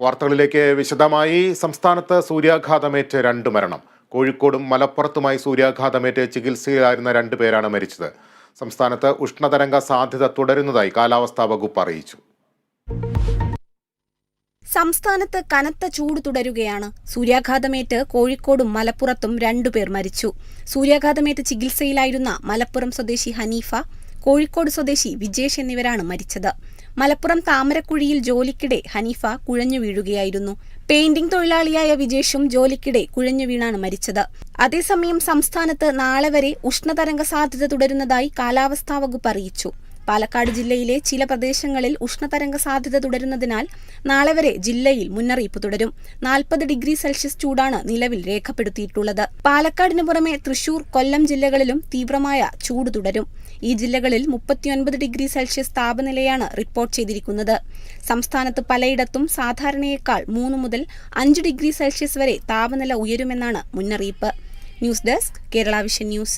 വാർത്തകളിലേക്ക് വിശദമായി. സംസ്ഥാനത്ത് സൂര്യാഘാതമേറ്റ് രണ്ട് മരണം. കോഴിക്കോടും മലപ്പുറത്തുമായി സൂര്യാഘാതമേറ്റ് ചികിത്സയിലായിരുന്ന രണ്ട് പേരാണ് മരിച്ചത്. സംസ്ഥാനത്ത് ഉഷ്ണതരംഗ സാധ്യത തുടരുന്നതായി കാലാവസ്ഥാ വകുപ്പ് അറിയിച്ചു. സംസ്ഥാനത്ത് കനത്ത ചൂട് തുടരുകയാണ്. സൂര്യാഘാതമേറ്റ് കോഴിക്കോടും മലപ്പുറത്തും രണ്ടുപേർ മരിച്ചു. സൂര്യാഘാതമേറ്റ് ചികിത്സയിലായിരുന്ന മലപ്പുറം സ്വദേശി ഹനീഫ കോഴിക്കോട് സ്വദേശി വിജേഷ് എന്നിവരാണ് മരിച്ചത്. മലപ്പുറം താമരക്കുഴിയിൽ ജോലിക്കിടെ ഹനീഫ കുഴഞ്ഞു വീഴുകയായിരുന്നു. പെയിന്റിംഗ് തൊഴിലാളിയായ വിജേഷും ജോലിക്കിടെ കുഴഞ്ഞു വീണാണ് മരിച്ചത്. അതേസമയം സംസ്ഥാനത്ത് നാളെ വരെ ഉഷ്ണതരംഗ സാധ്യത തുടരുന്നതായി കാലാവസ്ഥാ വകുപ്പ് അറിയിച്ചു. പാലക്കാട് ജില്ലയിലെ ചില പ്രദേശങ്ങളിൽ ഉഷ്ണതരംഗ സാധ്യത തുടരുന്നതിനാൽ നാളെ വരെ ജില്ലയിൽ മുന്നറിയിപ്പ് തുടരും. നാൽപ്പത് ഡിഗ്രി സെൽഷ്യസ് ചൂടാണ് നിലവിൽ രേഖപ്പെടുത്തിയിട്ടുള്ളത്. പാലക്കാടിന് പുറമെ തൃശൂർ കൊല്ലം ജില്ലകളിലും തീവ്രമായ ചൂട് തുടരും. ഈ ജില്ലകളിൽ മുപ്പത്തിയൊൻപത് ഡിഗ്രി സെൽഷ്യസ് താപനിലയാണ് റിപ്പോർട്ട് ചെയ്തിരിക്കുന്നത്. സംസ്ഥാനത്ത് പലയിടത്തും സാധാരണയേക്കാൾ മൂന്ന് മുതൽ അഞ്ച് ഡിഗ്രി സെൽഷ്യസ് വരെ താപനില ഉയരുമെന്നാണ് മുന്നറിയിപ്പ്. News desk Kerala vision news.